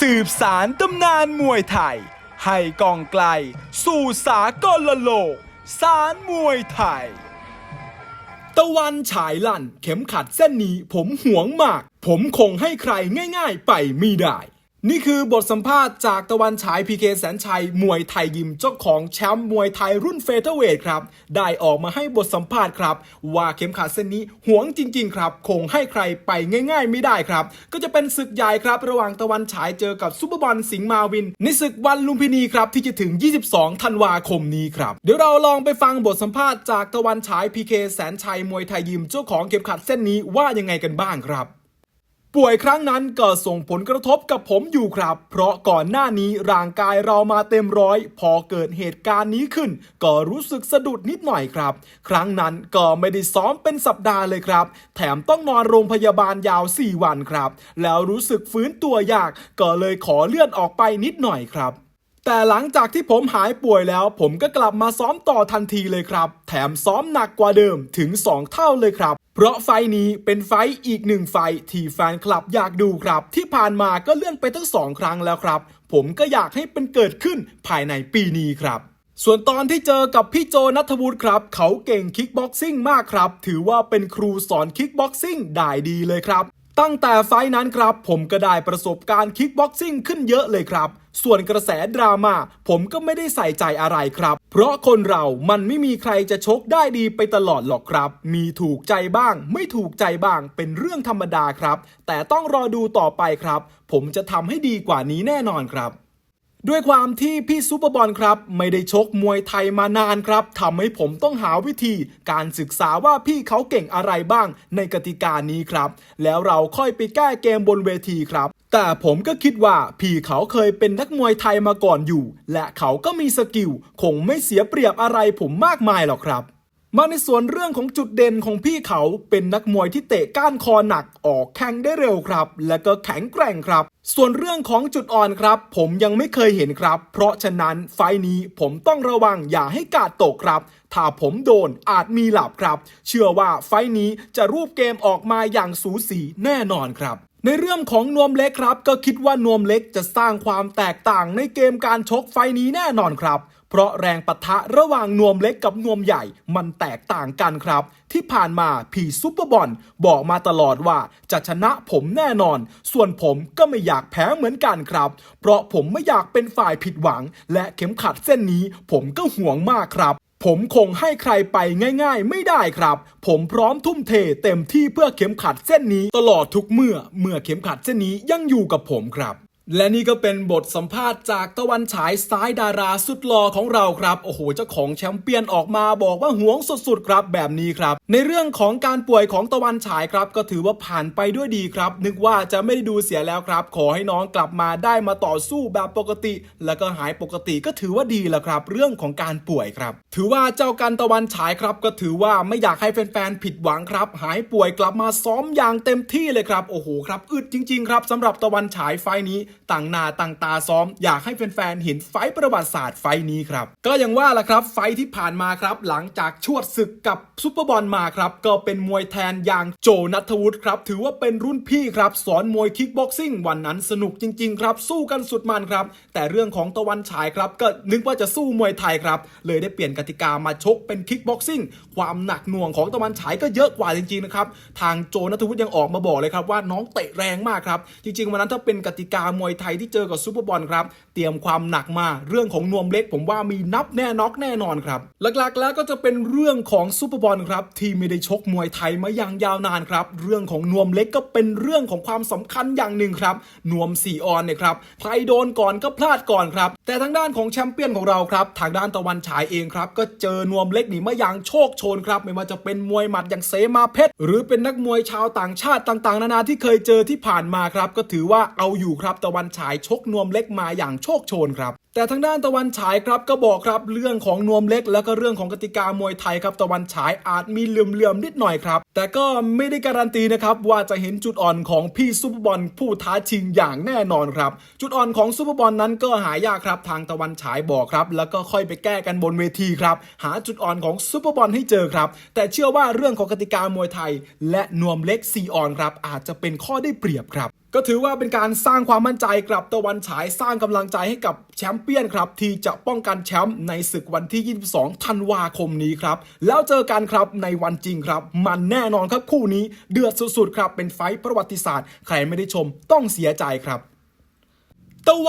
สืบสารตำนานมวยไทย ให้กองไกล สู่สากลโลก สารมวยไทย ตะวันฉายลั่น เข็มขัดเส้นนี้ผมหวงมาก ผมคงให้ใครง่ายๆไปไม่ได้ นี่คือบทสัมภาษณ์จากตะวันฉายพีเคแสนชัย มวยไทยยิมเจ้าของแชมป์มวยไทยรุ่นเฟเธอร์เวทครับ ได้ออกมาให้บทสัมภาษณ์ครับ ว่าเข็มขัดเส้นนี้หวงจริง ๆ ครับ คงให้ใครไปง่าย ๆ ไม่ได้ครับ ก็จะเป็นศึกใหญ่ครับ ระหว่างตะวันฉายเจอกับซุปเปอร์บอลสิงห์มาวิน ในศึกวันลุมพินีครับ ที่จะถึง 22 ธันวาคมนี้ครับเดี๋ยวเราลองไปฟังบทสัมภาษณ์จากตะวันฉายพีเคแสนชัยมวยไทยยิมเจ้าของเข็มขัดเส้นนี้ว่ายังไงกันบ้างครับ ป่วยครั้งนั้นก็ส่งผลกระทบกับผมอยู่ครับ เพราะก่อนหน้านี้ร่างกายเรามาเต็มร้อย พอเกิดเหตุการณ์นี้ขึ้น ก็รู้สึกสะดุดนิดหน่อยครับ ครั้งนั้นก็ไม่ได้ซ้อมเป็นสัปดาห์เลยครับ แถมต้องนอนโรงพยาบาลยาว 4 วันครับ แล้วรู้สึกฟื้นตัวยาก ก็เลยขอเลื่อนออกไปนิดหน่อยครับแต่หลังจากที่ผมหายป่วยแล้ว ผมก็กลับมาซ้อมต่อทันทีเลยครับ แถมซ้อมหนักกว่าเดิมถึง 2 เท่าเลยครับ เพราะไฟนี้เป็นไฟอีกหนึ่งไฟที่แฟนคลับอยากดูครับ ที่ผ่านมาก็เลื่อนไปทั้งสองครั้งแล้วครับ ผมก็อยากให้เป็นเกิดขึ้นภายในปีนี้ครับส่วนตอนที่เจอกับพี่โจนัทวุฒิครับ เขาเก่งคิกบ็อกซิ่งมากครับ ถือว่าเป็นครูสอนคิกบ็อกซิ่งได้ดีเลยครับ ตั้งแต่ไฟนั้นครับ ผมก็ได้ประสบการณ์คิกบ็อกซิ่งขึ้นเยอะเลยครับ ส่วนกระแสดราม่าผมก็ไม่ได้ใส่ใจอะไรครับ เพราะคนเรามันไม่มีใครจะชกได้ดีไปตลอดหรอกครับ มีถูกใจบ้าง ไม่ถูกใจบ้างเป็นเรื่องธรรมดาครับ แต่ต้องรอดูต่อไปครับ ผมจะทำให้ดีกว่านี้แน่นอนครับ ด้วยความที่พี่ซูเปอร์บอลครับ ไม่ได้ชกมวยไทยมานานครับทำให้ผมต้องหาวิธีการศึกษาว่าพี่เขาเก่งอะไรบ้างในกติกานี้ครับ แล้วเราค่อยไปแก้เกมบนเวทีครับ แต่ผมก็คิดว่าพี่เขาเคยเป็นนักมวยไทยมาก่อนอยู่ และเขาก็มีสกิลคงไม่เสียเปรียบอะไรผมมากมายหรอกครับ มาในส่วนเรื่องของจุดเด่นของพี่เขาเป็นนักมวยที่เตะก้านคอหนักออกแข้งได้เร็วครับ และก็แข็งแกร่งครับ ส่วนเรื่องของจุดอ่อนครับ ผมยังไม่เคยเห็นครับ เพราะฉะนั้นไฟนี้ผมต้องระวังอย่าให้กาดตกครับ ถ้าผมโดนอาจมีหลับครับ เชื่อว่าไฟนี้จะรูปเกมออกมาอย่างสูสีแน่นอนครับในเรื่องของนวมเล็กครับ ก็คิดว่านวมเล็กจะสร้างความแตกต่างในเกมการชกไฟนี้แน่นอนครับ เพราะแรงปะทะระหว่างนวมเล็กกับนวมใหญ่มันแตกต่างกันครับ ที่ผ่านมาผีซุปเปอร์บอลบอกมาตลอดว่าจะชนะผมแน่นอน ส่วนผมก็ไม่อยากแพ้เหมือนกันครับ เพราะผมไม่อยากเป็นฝ่ายผิดหวัง และเข็มขัดเส้นนี้ผมก็ห่วงมากครับผมคงให้ใครไปง่ายๆ ไม่ได้ครับ ผมพร้อมทุ่มเทเต็มที่เพื่อเข็มขัดเส้นนี้ตลอดทุกเมื่อ เมื่อเข็มขัดเส้นนี้ยังอยู่กับผมครับ และนี่ก็เป็นบทสัมภาษณ์จากตะวันฉายซ้ายดาราสุดหล่อของเราครับ โอ้โห เจ้าของแชมเปี้ยนออกมาบอกว่าหวงสุดๆครับแบบนี้ครับ ในเรื่องของการป่วยของตะวันฉายครับ ก็ถือว่าผ่านไปด้วยดีครับ นึกว่าจะไม่ได้ดูเสียแล้วครับ ขอให้น้องกลับมาได้มาต่อสู้แบบปกติ แล้วก็หายปกติก็ถือว่าดีแล้วครับ เรื่องของการป่วยครับ ถือว่าเจ้ากันตะวันฉายครับ ก็ถือว่าไม่อยากให้แฟนๆผิดหวังครับ หายป่วยกลับมาซ้อมอย่างเต็มที่เลยครับโอ้โหครับอึดจริง ๆ ครับสำหรับตะวันฉายไฟนี้ต่างหน้าต่างตาซ้อม อยากให้แฟนๆเห็นไฟประวัติศาสตร์ไฟนี้ครับก็อย่างว่าละครับไฟที่ผ่านมาครับหลังจากชวดศึกกับซุปเปอร์บอลมาครับก็เป็นมวยแทนอย่างโจนัทวุฒิครับถือว่าเป็นรุ่นพี่ครับสอนมวยคิกบ็อกซิ่งวันนั้นสนุกจริงๆครับสู้กันสุดมันครับแต่เรื่องของตะวันฉายครับก็นึกว่าจะสู้มวยไทยครับเลยได้เปลี่ยนกติกามาชกเป็นคิกบ็อกซิ่งความหนักหน่วงของตะวันฉายก็เยอะกว่าจริงๆนะครับทางโจนัทวุฒิยังออกมาบอกเลยครับว่าน้องเตะแรงมากครับจริงๆวันนั้นถ้าเป็นกติกามวยไทยที่เจอกับซูเปอร์บอลครับเตรียมความหนักมาเรื่องของนวมเล็ก ผมว่ามีนับแน่น็อกแน่นอนครับหลักๆแล้วก็จะเป็นเรื่องของซูเปอร์บอลครับที่ไม่ได้ชกมวยไทยมาอย่างยาวนานครับ เรื่องของนวมเล็กก็เป็นเรื่องของความสำคัญอย่างหนึ่งครับ นวมสี่ออนเนี่ยครับใครโดนก่อนก็พลาดก่อนครับ แต่ทางด้านของแชมเปี้ยนของเราครับ ทางด้านตะวันฉายเองครับ ก็เจอนวมเล็กหนีมาอย่างโชคโชนครับ ไม่ว่าจะเป็นมวยหมัดอย่างเสมาเพชรหรือเป็นนักมวยชาวต่างชาติต่างๆ นานาที่เคยเจอที่ผ่านมาครับ ก็ถือว่าเอาอยู่ครับตะวันฉายชกนวมเล็กมาอย่างโชคโชนครับแต่ทางด้านตะวันฉายครับก็บอกครับเรื่องของนวมเล็ก แล้วก็เรื่องของกติกามวยไทยครับตะวันฉายอาจมีเหลื่อมๆนิดหน่อยครับแต่ก็ไม่ได้การันตีนะครับว่าจะเห็นจุดอ่อนของพี่ซูเปอร์บอลผู้ท้าชิงอย่างแน่นอนครับ จุดอ่อนของซูเปอร์บอลนั้นก็หายากครับทางตะวันฉายบอกครับ แล้วก็ค่อยไปแก้กันบนเวทีครับ หาจุดอ่อนของซูเปอร์บอลให้เจอครับ แต่เชื่อว่าเรื่องของกติกามวยไทย และนวมเล็กซีออนครับอาจจะเป็นข้อได้เปรียบครับก็ถือว่าเป็นการสร้างความมั่นใจกลับตะวันฉายสร้างกำลังใจให้กับแชมเปี้ยนครับ ที่จะป้องกันแชมป์ในศึกวันที่ 22 ธันวาคมนี้ครับ แล้วเจอกันครับในวันจริงครับ มันแน่น่นอนครับคู่นี้เดือดสุดๆครับเป็นไฟประวัติศาสตร์ ใครไม่ได้ชมต้องเสียใจครับตะวัน